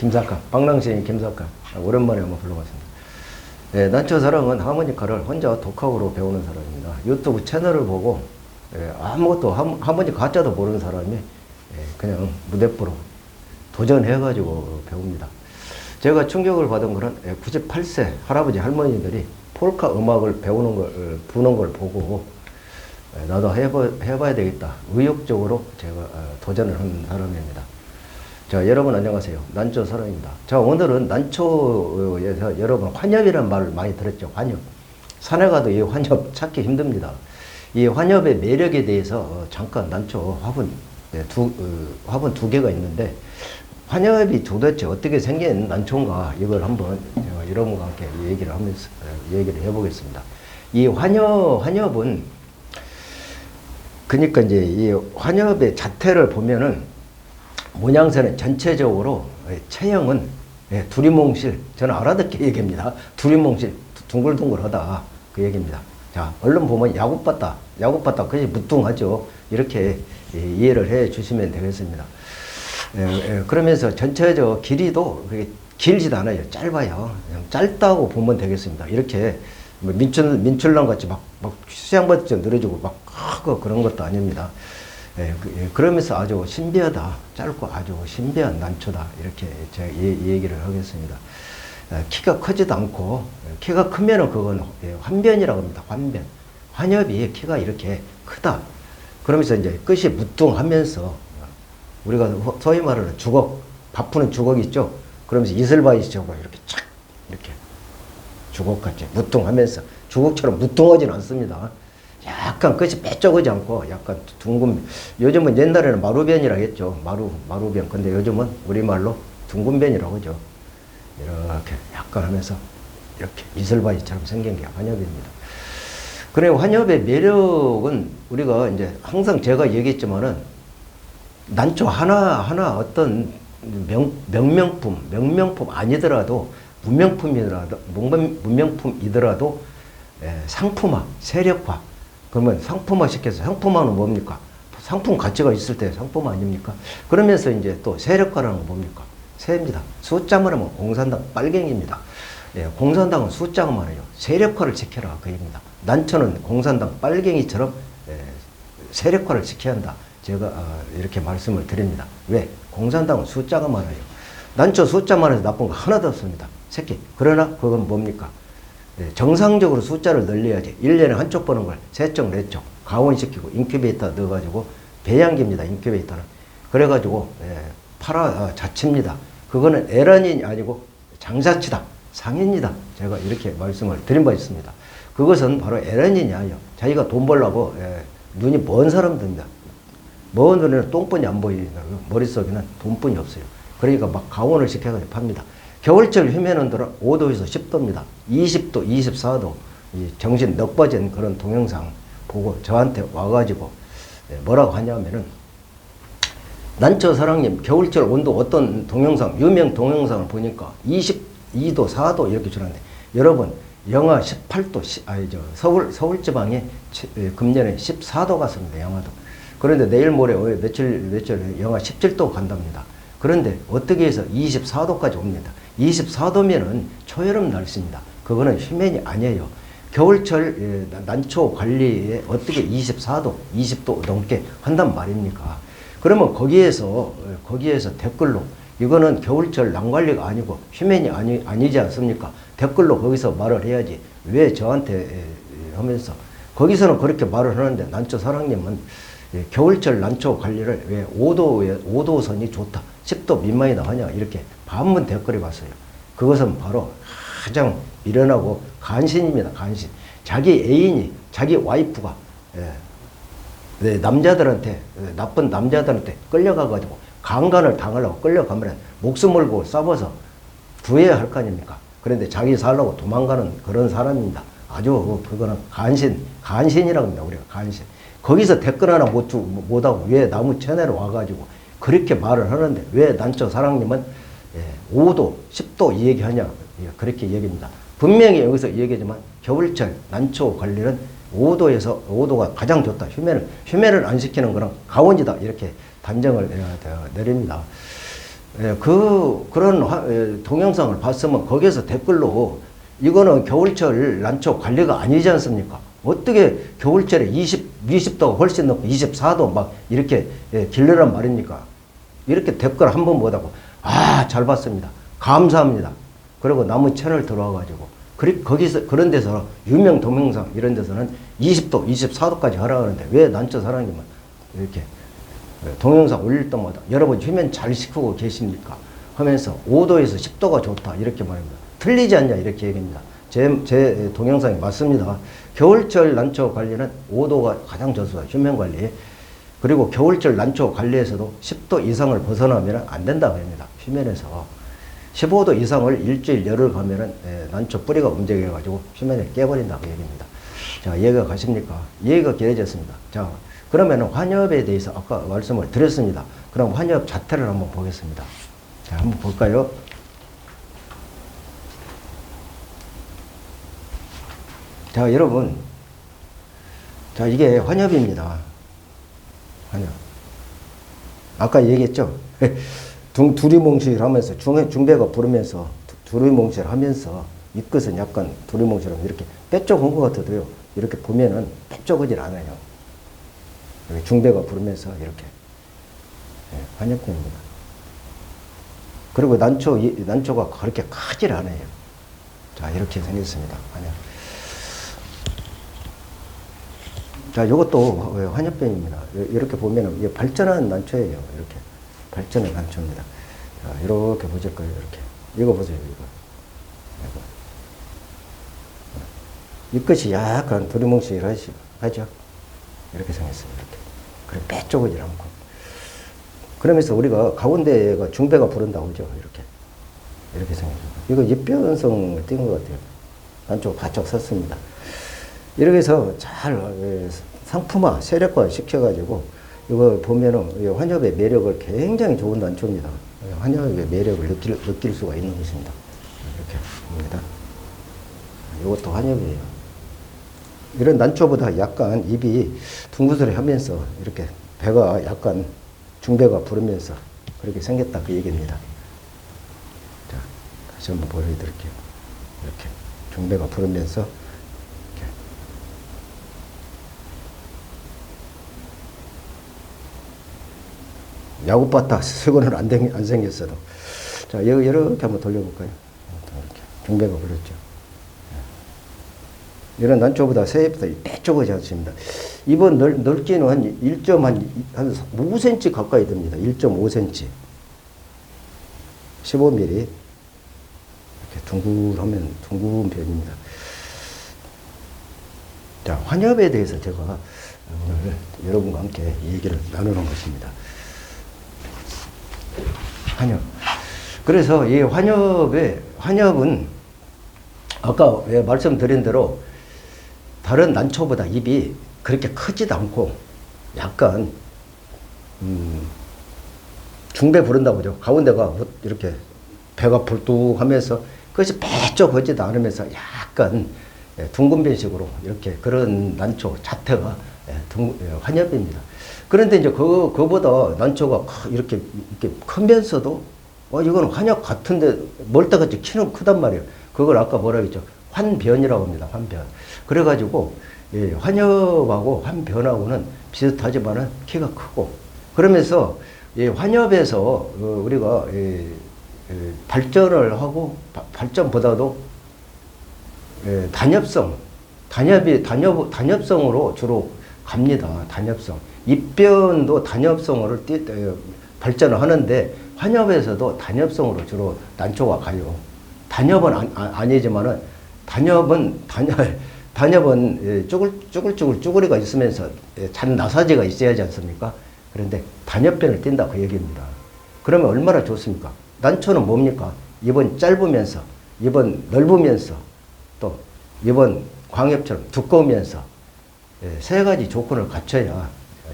김사강, 방랑시인 김사강. 오랜만에 한번 불러봤습니다. 네, 난초 사랑은 하모니카를 혼자 독학으로 배우는 사람입니다. 유튜브 채널을 보고 예, 아무것도 하모- 하모니 가짜도 모르는 사람이 예, 그냥 무대부로 도전해가지고 배웁니다. 제가 충격을 받은 거는 예, 98세 할아버지 할머니들이 폴카 음악을 배우는 걸 어, 부는 걸 보고 예, 나도 해봐, 해봐야 되겠다. 의욕적으로 제가 어, 도전을 한 사람입니다. 자, 여러분 안녕하세요. 난초 사랑입니다. 자, 오늘은 난초에서 여러분 환엽이라는 말을 많이 들었죠. 환엽. 산에 가도 이 환엽 찾기 힘듭니다. 이 환엽의 매력에 대해서 어, 잠깐 난초 화분 네, 두 어, 화분 두 개가 있는데 환엽이 도대체 어떻게 생긴 난초인가 이걸 한번 제가 여러분과 함께 얘기를 하면서 어, 얘기를 해보겠습니다. 이 환엽 환엽은 그러니까 이제 이 환엽의 자태를 보면은 모양새는 전체적으로 예, 체형은 예, 두리뭉실 저는 알아듣게 얘기합니다. 두리뭉실 두- 둥글둥글하다 그 얘기입니다. 자 얼른 보면 야구바다 야구바다 그것이 무뚱하죠. 이렇게 예, 이해를 해 주시면 되겠습니다. 예, 예, 그러면서 전체적 길이도 그게 길지도 않아요. 짧아요. 짧다고 보면 되겠습니다. 이렇게 뭐 민출 민출랑 같이 막, 막 수양바처럼 늘어지고 막 크고 그런 것도 아닙니다. 예, 그, 예, 그러면서 아주 신비하다, 짧고 아주 신비한 난초다 이렇게 제가 이, 이 얘기를 하겠습니다. 예, 키가 크지도 않고 예, 키가 크면은 그건 예, 환변이라고 합니다. 환변. 환엽이 키가 이렇게 크다. 그러면서 이제 끝이 무뚱하면서 우리가 호- 소위 말하는 주걱, 밥 푸는 주걱 있죠? 그러면서 이슬바이처럼 이렇게 착, 이렇게 주걱같이 무뚱하면서 주걱처럼 무뚱하지는 않습니다. 약간 끝이 빼쩍하지 않고 약간 둥근, 요즘은 옛날에는 마루변이라고 했죠. 마루, 마루변. 근데 요즘은 우리말로 둥근변이라고 하죠. 이렇게 약간 하면서 이렇게 이슬바이처럼 생긴 게 환엽입니다. 그래, 환엽의 매력은 우리가 이제 항상 제가 얘기했지만은 난초 하나 하나 어떤 명, 명명품, 명명품 아니더라도 문명품이더라도, 문명- 문명품이더라도 에, 상품화, 세력화. 그러면 상품화 시켜서 상품화는 뭡니까? 상품 가치가 있을 때 상품 아닙니까? 그러면서 이제 또 세력화라는 건 뭡니까? 세입니다. 숫자만 하면 공산당 빨갱입니다. 예, 공산당은 숫자만 해요. 세력화를 지켜라 그 얘기입니다. 난처는 공산당 빨갱이처럼 예, 세력화를 지켜야 한다. 제가 어, 이렇게 말씀을 드립니다. 왜? 공산당은 숫자가 많아요. 난초 숫자 많아서 나쁜 거 하나도 없습니다. 새끼. 그러나 그건 뭡니까? 예, 정상적으로 숫자를 늘려야지. 1년에 한쪽 보는 걸 세 쪽, 네 쪽, 가온시키고 인큐베이터 넣어가지고 배양기입니다. 인큐베이터는. 그래가지고 예, 팔아 어, 자치입니다. 그거는 에란이 아니고 장자치다. 상인이다. 제가 이렇게 말씀을 드린 바 있습니다. 그것은 바로 아니에요. 자기가 돈 벌라고 예, 눈이 먼 사람들입니다. 먼 눈에는 똥뿐이 안 보이는 머릿속에는 돈뿐이 없어요. 그러니까 막 가온을 시켜가지고 팝니다. 겨울철 들어 5도에서 10도입니다. 20도, 24도. 이 정신 넉버진 그런 동영상 보고 저한테 와가지고 예, 뭐라고 하냐면은 난초 사랑님 겨울철 온도 어떤 동영상 유명 동영상을 보니까 22도 4도 이렇게 주는데 여러분 영하 18도 시- 아니 저 서울 서울 지방에 치- 예, 금년에 14도 갔습니다 영하도. 그런데 내일 모레 어, 며칠 며칠 영하 17도 간답니다. 그런데 어떻게 해서 24도까지 옵니다 24도면은 초여름 날씨입니다. 그거는 휴면이 아니에요. 겨울철 예, 난- 난초 관리에 어떻게 24도 20도 넘게 한단 말입니까? 그러면 거기에서 어, 거기에서 댓글로 이거는 겨울철 난관리가 아니고 휴면이 아니, 아니지 않습니까? 댓글로 거기서 말을 해야지 왜 저한테 에, 에, 하면서 거기서는 그렇게 말을 하는데 난초 사랑님은 예, 겨울철 난초 관리를 왜 5도에 5도선이 좋다 10도 미만이다 하냐 이렇게 반문 댓글이 왔어요. 그것은 바로 가장 미련하고 간신입니다. 간신. 자기 애인이 자기 와이프가 예, 네, 남자들한테 네, 나쁜 남자들한테 끌려가가지고 강간을 당하려고 끌려가면 목숨 걸고 싸워서 구해야 할 거 아닙니까? 그런데 자기 살려고 도망가는 그런 사람입니다. 아주 그거는 간신, 간신이라고 합니다. 우리가 간신. 거기서 댓글 하나 못, 주- 못 하고 왜 나무 채널에 와가지고 그렇게 말을 하는데 왜 난초 사랑님은 예, 5도, 10도 이 얘기 하냐. 예, 그렇게 얘기합니다. 분명히 여기서 얘기하지만 겨울철 난초 관리는 5도에서 5도가 가장 좋다. 휴면을 휴면을 안 시키는 거는 가온이다. 이렇게 단정을 내- 내립니다. 예, 그 그런 화- 예, 동영상을 봤으면 거기에서 댓글로 이거는 겨울철 난초 관리가 아니지 않습니까? 어떻게 겨울철에 20 20도가 훨씬 높고 24도 막 이렇게 예, 길르란 말입니까? 이렇게 댓글 한 번 못하고 아 잘 봤습니다. 감사합니다. 그리고 남의 채널 들어와가지고 그리, 거기서 그런 데서 유명 동영상 이런 데서는 20도, 24도까지 하라 그러는데 왜 난초 사랑님은 이렇게 동영상 올릴 때마다 여러분 휴면 잘 시키고 계십니까? 하면서 5도에서 10도가 좋다 이렇게 말합니다. 틀리지 않냐 이렇게 얘기합니다. 제, 제 동영상이 맞습니다. 겨울철 난초 관리는 5도가 가장 좋습니다. 휴면 관리. 그리고 겨울철 난초 관리에서도 10도 이상을 벗어나면 안 된다고 합니다. 휴면에서. 15도 이상을 일주일 열흘 가면은 예, 난초 뿌리가 움직여가지고 휴면에 깨버린다고 얘기합니다. 자, 이해가 가십니까? 이해가 길어졌습니다. 자, 그러면 환엽에 대해서 아까 말씀을 드렸습니다. 그럼 환엽 자태를 한번 보겠습니다. 자, 한번 볼까요? 자, 여러분. 자, 이게 환엽입니다. 환엽. 아까 얘기했죠? 둥, 두리뭉실 하면서 중, 중배가 부르면서 두- 두리뭉실 하면서 이 끝은 약간 두리뭉실하면 이렇게 빼쪽한 것 같아도요. 이렇게 보면은 빼쪽하질 않아요. 이렇게 중배가 부르면서 이렇게 예, 환엽입니다. 그리고 난초, 이- 난초가 그렇게 크질 않아요. 자, 이렇게 생겼습니다. 환엽. 자, 이것도 환엽병입니다. 이렇게 보면은 발전한 난초예요. 이렇게 발전한 난초입니다. 자, 이렇게 보실 거예요. 이렇게 이거 보세요. 이거. 이거. 이 끝이 약간 두리뭉실하시 하죠. 이렇게 생겼어요. 이렇게. 그래 빼쪽이지 않고. 그러면서 우리가 가운데가 중배가 부른다고 그죠. 이렇게 이렇게 생겼습니다. 이거 입변성을 띈것 같아요. 난초 바짝 섰습니다. 이렇게 해서 잘 예, 상품화, 세력화 시켜가지고 이거 보면은 이 환엽의 매력을 굉장히 좋은 난초입니다. 예, 환엽의 매력을 느낄, 느낄 수가 있는 것입니다. 이렇게 봅니다. 이것도 환엽이에요. 이런 난초보다 약간 입이 둥그스레 하면서 이렇게 배가 약간 중배가 부르면서 그렇게 생겼다 그 얘기입니다. 자, 다시 한번 보여드릴게요. 이렇게 중배가 부르면서 이렇게 야구바타 쓰고는 안, 생- 안 생겼어도. 자, 여- 이렇게 한번 돌려볼까요? 이렇게. 중배가 불렸죠. 예. 이런 난초보다 새잎보다 빼쪽하지 않습니다. 이번 넓, 넓기는 한 1. 한, 한 5cm 가까이 됩니다. 1.5cm. 15mm. 이렇게 둥글하면 둥근 편입니다. 자, 환엽에 대해서 제가 오늘 여러분과 함께 얘기를 나누는 것입니다. 환엽. 그래서 이 환엽의 환엽은 아까 예, 말씀드린 대로 다른 난초보다 입이 그렇게 크지도 않고 약간 음, 중배 부른다고 그죠. 가운데가 뭐 이렇게 배가 불뚝하면서 그것이 빼쪽하지도 않으면서 약간 예, 둥근 변식으로 이렇게 그런 난초 자태가 환엽입니다. 그런데 이제 그, 그보다 난초가 크- 이렇게, 이렇게 크면서도 어, 이건 환엽 같은데 멀때같이 키는 크단 말이에요. 그걸 아까 뭐라 그랬죠? 환변이라고 합니다. 환변. 그래가지고 예, 환엽하고 환변하고는 비슷하지만은 키가 크고 그러면서 이 환엽에서 어, 우리가 예, 예, 발전을 하고 바- 발전보다도 예, 단엽성, 단엽이 단엽 단엽성으로 주로 갑니다. 단엽성. 입변도 단엽성으로 발전을 하는데 환엽에서도 단엽성으로 주로 난초가 가요. 단엽은 아, 아, 아니지만은 단엽은 단엽 단엽은 예, 쭈글 쭈글쭈글 쭈구리가 있으면서 예, 잔 나사지가 있어야 하지 않습니까? 그런데 단엽변을 띈다 그 얘기입니다. 그러면 얼마나 좋습니까? 난초는 뭡니까? 입은 짧으면서 입은 넓으면서 또 입은 광엽처럼 두꺼우면서 예, 세 가지 조건을 갖춰야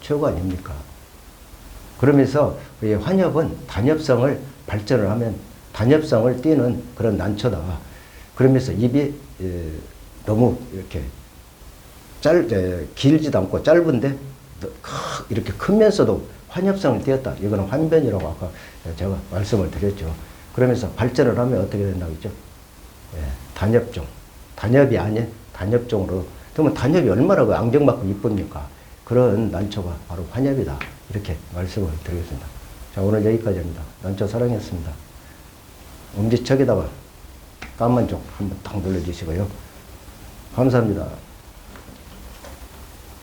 최고 아닙니까? 그러면서 이 환엽은 단엽성을 발전을 하면 단엽성을 띠는 그런 난초다. 그러면서 입이 예, 너무 이렇게 짧, 에, 길지도 않고 짧은데 이렇게 크면서도 환엽성을 띄었다. 이거는 환변이라고 아까 제가 말씀을 드렸죠. 그러면서 발전을 하면 어떻게 된다고 했죠? 예, 단엽종. 단엽이 아닌 단엽종으로. 그러면 단엽이 얼마나 그 안경받고 이쁩니까? 그런 난초가 바로 환엽이다. 이렇게 말씀을 드리겠습니다. 자, 오늘 여기까지입니다. 난초 사랑했습니다. 엄지척에다가 까만 쪽 한번 딱 눌러주시고요. 감사합니다.